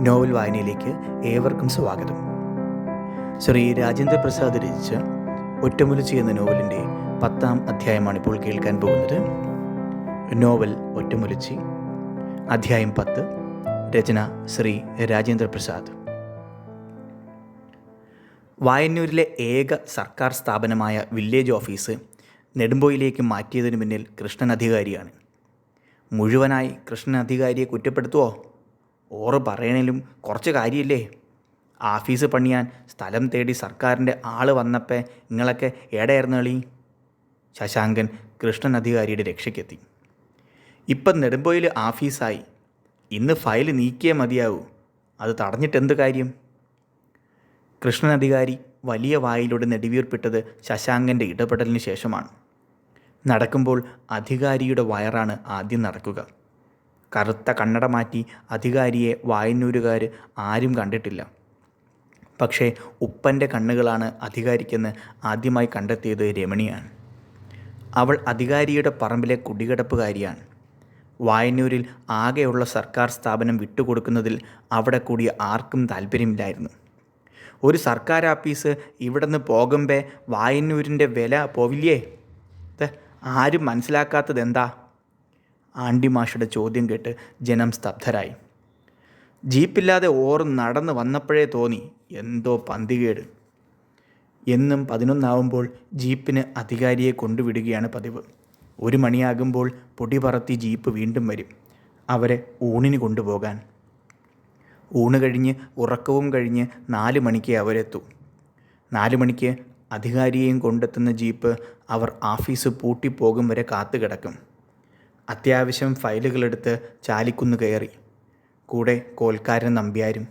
Novel വായനയിലേക്ക് ഏവർക്കും സ്വാഗതം. ശ്രീ രാജേന്ദ്ര പ്രസാദ് രചിച്ച ഒറ്റമുലച്ചി എന്ന നോവലിന്റെ പത്താം അധ്യായമാണ് ഇപ്പോൾ കേൾക്കാൻ പോകുന്നത്. നോവൽ ഒറ്റമുലച്ചി അധ്യായം പത്ത് രചന ശ്രീ രാജേന്ദ്ര പ്രസാദ്. വായന്നൂരിലെ ഏക സർക്കാർ സ്ഥാപനമായ വില്ലേജ് ഓഫീസ് നെടുമ്പോയിലേക്ക് മാറ്റിയതിനു പിന്നിൽ കൃഷ്ണൻ അധികാരിയാണ്. മുഴുവനായി കൃഷ്ണൻ അധികാരിയെ കുറ്റപ്പെടുത്തുവോ? ഓറ് പറയണേലും കുറച്ച് കാര്യമില്ലേ? ആഫീസ് പണിയാൻ സ്ഥലം തേടി സർക്കാരിന്റെ ആൾ വന്നപ്പോൾ നിങ്ങളൊക്കെ ഏടായിരുന്നു കളി ശശാങ്കൻ കൃഷ്ണൻ അധികാരിയുടെ രക്ഷയ്ക്കെത്തി. ഇപ്പം നെടുമ്പോയിൽ ആഫീസായി. ഇന്ന് ഫയൽ നീക്കിയേ മതിയാവൂ. അത് തടഞ്ഞിട്ട് എന്ത് കാര്യം? കൃഷ്ണൻ അധികാരി വലിയ വായിലൂടെ നെടുവീർപ്പിട്ടത് ശശാങ്കന്റെ ഇടപെടലിന് ശേഷമാണ്. നടക്കുമ്പോൾ അധികാരിയുടെ വയറാണ് ആദ്യം നടക്കുക. കറുത്ത കണ്ണട മാറ്റി അധികാരിയെ വായന്നൂരുകാർ ആരും കണ്ടിട്ടില്ല. പക്ഷേ ഉപ്പന്റെ കണ്ണുകളാണ് അധികാരിക്കെന്ന് ആദ്യമായി കണ്ടെത്തിയത് രമണിയാണ്. അവൾ അധികാരിയുടെ പറമ്പിലെ കുടികിടപ്പുകാരിയാണ്. വായന്നൂരിൽ ആകെയുള്ള സർക്കാർ സ്ഥാപനം വിട്ടുകൊടുക്കുന്നതിൽ അവിടെ കൂടി ആർക്കും താല്പര്യമില്ലായിരുന്നു. ഒരു സർക്കാർ ആഫീസ് ഇവിടുന്ന് പോകുമ്പേ വായന്നൂരിന്റെ വില പോവില്ലേ? ആരും മനസ്സിലാക്കാത്തത് എന്താ ആണ്ടിമാഷയുടെ ചോദ്യം കേട്ട് ജനം സ്തബ്ധരായി. ജീപ്പില്ലാതെ ഓർ നടന്ന് വന്നപ്പോഴേ തോന്നി എന്തോ പന്തികേട്. എന്നും പതിനൊന്നാവുമ്പോൾ ജീപ്പിന് അധികാരിയെ കൊണ്ടുവിടുകയാണ് പതിവ്. ഒരു മണിയാകുമ്പോൾ പൊടി പറത്തി ജീപ്പ് വീണ്ടും വരും. അവരെ ഊണിന് കൊണ്ടുപോകാൻ. ഊണ് കഴിഞ്ഞ് ഉറക്കവും കഴിഞ്ഞ് നാല് മണിക്ക് അവരെത്തു. നാല് മണിക്ക് അധികാരിയെയും കൊണ്ടെത്തുന്ന ജീപ്പ് അവർ ആഫീസ് പൂട്ടിപ്പോകും വരെ കാത്തു കിടക്കും അത്യാവശ്യം ഫയലുകളെടുത്ത് ചാലിക്കുന്ന് കയറി. കൂടെ കോൽക്കാരൻ നമ്പ്യാരും.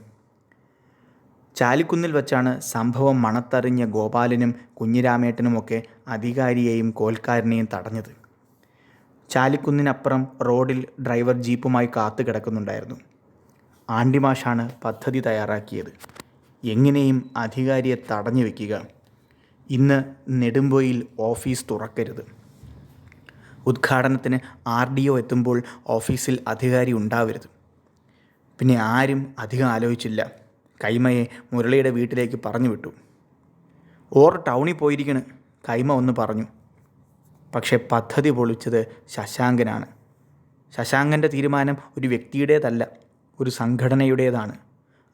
ചാലിക്കുന്നിൽ വച്ചാണ് സംഭവം മണത്തറിഞ്ഞ ഗോപാലനും കുഞ്ഞിരാമേട്ടനുമൊക്കെ അധികാരിയെയും കോൽക്കാരനെയും തടഞ്ഞത്. ചാലിക്കുന്നിനപ്പുറം റോഡിൽ ഡ്രൈവർ ജീപ്പുമായി കാത്തു കിടക്കുന്നുണ്ടായിരുന്നു. ആണ്ടിമാഷാണ് പദ്ധതി തയ്യാറാക്കിയത്. എങ്ങനെയും അധികാരിയെ തടഞ്ഞു വയ്ക്കുക ഇന്ന് നെടുമ്പൊയിൽ ഓഫീസ് തുറക്കരുത്. ഉദ്ഘാടനത്തിന് ആർ ഡി ഒ എത്തുമ്പോൾ ഓഫീസിൽ അധികാരി ഉണ്ടാവരുത്. പിന്നെ ആരും അധികം ആലോചിച്ചില്ല. കൈമയെ മുരളിയുടെ വീട്ടിലേക്ക് പറഞ്ഞു വിട്ടു. ഓർ ടൗണിൽ പോയിരിക്കണ് കൈമ ഒന്ന് പറഞ്ഞു. പക്ഷേ പദ്ധതി പൊളിച്ചത് ശശാങ്കനാണ്. ശശാങ്കന്റെ തീരുമാനം ഒരു വ്യക്തിയുടേതല്ല ഒരു സംഘടനയുടേതാണ്.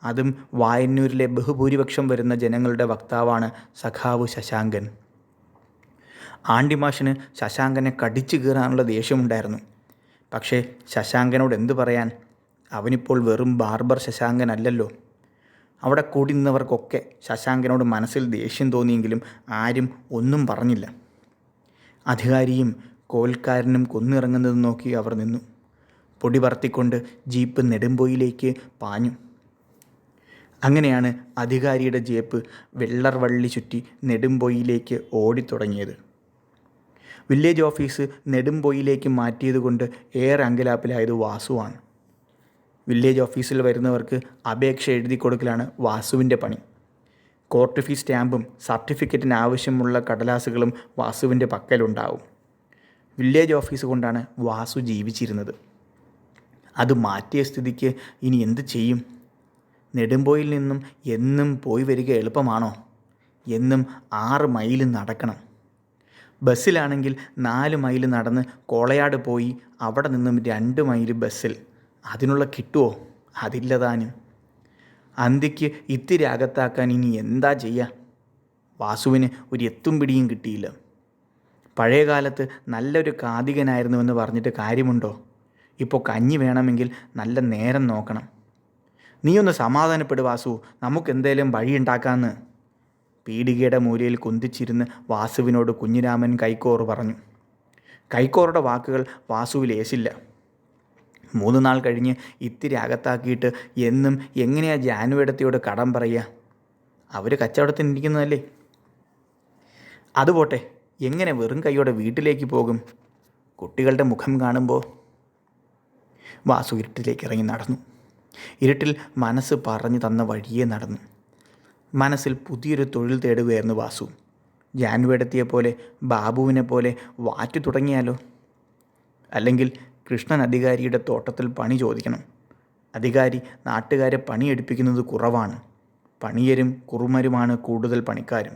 അതും വായന്നൂരിലെ ബഹുഭൂരിപക്ഷം വരുന്ന ജനങ്ങളുടെ വക്താവാണ് സഖാവ് ശശാങ്കൻ. ആണ്ടിമാഷിന് ശശാങ്കനെ കടിച്ചു കീറാനുള്ള ദേഷ്യമുണ്ടായിരുന്നു. പക്ഷേ ശശാങ്കനോട് എന്തു പറയാൻ? അവനിപ്പോൾ വെറും ബാർബർ ശശാങ്കൻ അല്ലല്ലോ അവിടെ കൂടി നിന്നവർക്കൊക്കെ ശശാങ്കനോട് മനസ്സിൽ ദേഷ്യം തോന്നിയെങ്കിലും ആരും ഒന്നും പറഞ്ഞില്ല. അധികാരിയും കോൽക്കാരനും കൊന്നിറങ്ങുന്നത് നോക്കി അവർ നിന്നു. പൊടി പറത്തിക്കൊണ്ട് ജീപ്പ് നെടുമ്പോയിലേക്ക് പാഞ്ഞു. അങ്ങനെയാണ് അധികാരിയുടെ ജീപ്പ് വെള്ളർവള്ളി ചുറ്റി നെടുമ്പോയിലേക്ക് ഓടിത്തുടങ്ങിയത്. വില്ലേജ് ഓഫീസ് നെടുമ്പൊയിലേക്ക് മാറ്റിയതുകൊണ്ട് ഏറെ അങ്കലാപ്പിലായത് വാസുവാണ്. വില്ലേജ് ഓഫീസിൽ വരുന്നവർക്ക് അപേക്ഷ എഴുതി കൊടുക്കലാണ് വാസുവിന്റെ പണി. കോർട്ട് ഫീ സ്റ്റാമ്പും സർട്ടിഫിക്കറ്റിന് ആവശ്യമുള്ള കടലാസുകളും വാസുവിന്റെ പക്കലുണ്ടാവും. വില്ലേജ് ഓഫീസ് കൊണ്ടാണ് വാസു ജീവിച്ചിരുന്നത്. അത് മാറ്റിയ സ്ഥിതിക്ക് ഇനി എന്ത് ചെയ്യും? നെടുമ്പോയിൽ നിന്നും എന്നും പോയി വരിക എളുപ്പമാണോ? എന്നും ആറ് മൈൽ നടക്കണം. ബസ്സിലാണെങ്കിൽ നാല് മൈൽ നടന്ന് കോളയാട് പോയി അവിടെ നിന്നും രണ്ട് മൈൽ ബസ്സിൽ. അതിനുള്ള കിട്ടുമോ അതില്ല താനും. അന്തിക്ക് ഇത്തിരി അകത്താക്കാൻ ഇനി എന്താ ചെയ്യുക വാസുവിന് ഒരു എത്തും പിടിയും കിട്ടിയില്ല. പഴയ കാലത്ത് നല്ലൊരു കാതികനായിരുന്നുവെന്ന് പറഞ്ഞിട്ട് കാര്യമുണ്ടോ? ഇപ്പോൾ കഞ്ഞി വേണമെങ്കിൽ നല്ല നേരം നോക്കണം. നീയൊന്ന് സമാധാനപ്പെടു വാസു. നമുക്ക് എന്തേലും വഴിയുണ്ടാക്കാമെന്ന് പീടികയുടെ മൂലയിൽ കുന്തിച്ചിരുന്ന് വാസുവിനോട് കുഞ്ഞിരാമൻ കൈക്കോറ് പറഞ്ഞു കൈക്കോറുടെ വാക്കുകൾ വാസുവിൽ ഏശില്ല. മൂന്ന് നാൾ കഴിഞ്ഞ് ഇത്തിരി അകത്താക്കിയിട്ട് എന്നും എങ്ങനെയാ ജാനുവേടത്തിയോട് കടം പറയുക? അവർ കച്ചവടത്തിന് ഇരിക്കുന്നതല്ലേ? അതുപോട്ടെ എങ്ങനെ വെറും കൈയോടെ വീട്ടിലേക്ക് പോകും? കുട്ടികളുടെ മുഖം കാണുമ്പോൾ വാസു ഇരുട്ടിലേക്ക് ഇറങ്ങി നടന്നു. ഇരുട്ടിൽ മനസ്സ് പറഞ്ഞു തന്ന വഴിയെ നടന്നു. മനസ്സിൽ പുതിയൊരു തൊഴിൽ തേടുകയായിരുന്നു വാസു. ജാൻവേടത്തിയെ പോലെ ബാബുവിനെ പോലെ വാറ്റു തുടങ്ങിയാലോ? അല്ലെങ്കിൽ കൃഷ്ണൻ അധികാരിയുടെ തോട്ടത്തിൽ പണി ചോദിക്കണം. അധികാരി നാട്ടുകാരെ പണിയെടുപ്പിക്കുന്നത് കുറവാണ്. പണിയരും കുറുമരുമാണ് കൂടുതൽ പണിക്കാരും.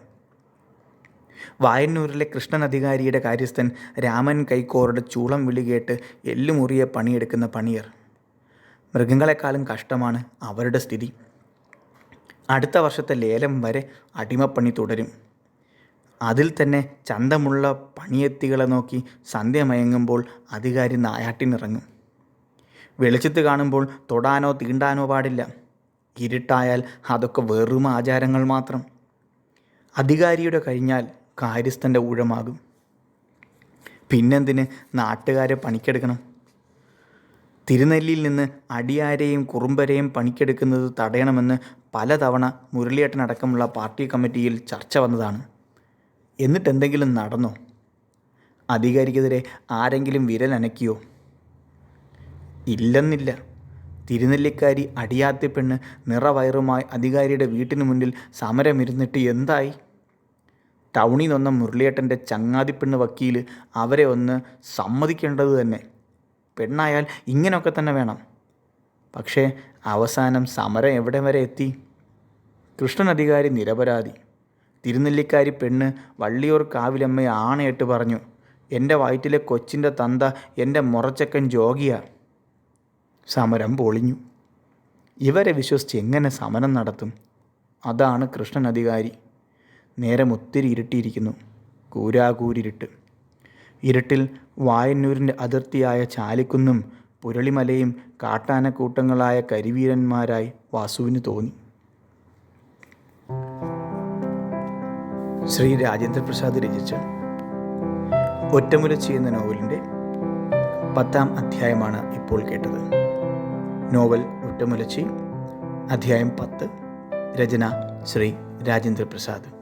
വായന്നൂരിലെ കൃഷ്ണൻ അധികാരിയുടെ കാര്യസ്ഥൻ രാമൻ കൈക്കോറുടെ ചൂളം വിളി കേട്ട് എല്ലുമുറിയെ പണിയെടുക്കുന്ന പണിയർ. മൃഗങ്ങളെക്കാളും കഷ്ടമാണ് അവരുടെ സ്ഥിതി. അടുത്ത വർഷത്തെ ലേലം വരെ അടിമപ്പണി തുടരും. അതിൽ തന്നെ ചന്തമുള്ള പണിയെത്തികളെ നോക്കി സന്ധ്യ മയങ്ങുമ്പോൾ അധികാരി നായാട്ടിനിറങ്ങും. വെളിച്ചത്ത് കാണുമ്പോൾ തൊടാനോ തീണ്ടാനോ പാടില്ല. ഇരുട്ടായാൽ അതൊക്കെ വെറും ആചാരങ്ങൾ മാത്രം. അധികാരിയുടെ കഴിഞ്ഞാൽ കാര്യസ്ഥന്റെ ഊഴമാകും. പിന്നെന്തിന് നാട്ടുകാരെ പണിക്കെടുക്കണം? തിരുനെല്ലിയിൽ നിന്ന് അടിയാരെയും കുറുമ്പരെയും പണിക്കെടുക്കുന്നത് തടയണമെന്ന് പലതവണ മുരളിയേട്ടനടക്കമുള്ള പാർട്ടി കമ്മിറ്റിയിൽ ചർച്ച വന്നതാണ്. എന്നിട്ടെന്തെങ്കിലും നടന്നോ? അധികാരിക്കെതിരെ ആരെങ്കിലും വിരൽ അനക്കിയോ? ഇല്ലെന്നില്ല. തിരുനെല്ലിക്കാരി അടിയാത്തി പെണ്ണ് നിറവയറുമായി അധികാരിയുടെ വീട്ടിന് മുന്നിൽ സമരമിരുന്നിട്ട് എന്തായി? ടൗണിൽ നിന്ന മുരളിയേട്ടന്റെ ചങ്ങാതിപ്പെണ്ണ് വക്കീൽ അവരെ ഒന്ന് സമ്മതിക്കേണ്ടത് തന്നെ. പെണ്ണായാൽ ഇങ്ങനെയൊക്കെ തന്നെ വേണം. പക്ഷേ അവസാനം സമരം എവിടെ വരെ എത്തി? കൃഷ്ണൻ അധികാരി നിരപരാധി. തിരുനെല്ലിക്കാരി പെണ്ണ് വള്ളിയൂർ കാവിലമ്മയെ ആണയിട്ട് പറഞ്ഞു എന്റെ വയറ്റിലെ കൊച്ചിന്റെ തന്ത എന്റെ മുറച്ചക്കൻ ജോഗിയ സമരം പൊളിഞ്ഞു. ഇവരെ വിശ്വസിച്ച് എങ്ങനെ സമരം നടത്തും? അതാണ് കൃഷ്ണൻ അധികാരി നേരം ഒത്തിരി ഇരുട്ടിയിരിക്കുന്നു കൂരാകൂരിരുട്ട്. ഇരുട്ടിൽ വായന്നൂരിന്റെ അതിർത്തിയായ ചാലിക്കുന്നും പുരളിമലയും കാട്ടാനക്കൂട്ടങ്ങളായ കരിവീരന്മാരായി വാസുവിന് തോന്നി. ശ്രീ രാജേന്ദ്ര പ്രസാദ് രചിച്ച ഒറ്റമുലച്ചി എന്ന നോവലിന്റെ പത്താം അധ്യായമാണ് ഇപ്പോൾ കേട്ടത്. നോവൽ ഒറ്റമുലച്ചി അധ്യായം പത്ത് രചന ശ്രീ രാജേന്ദ്ര പ്രസാദ്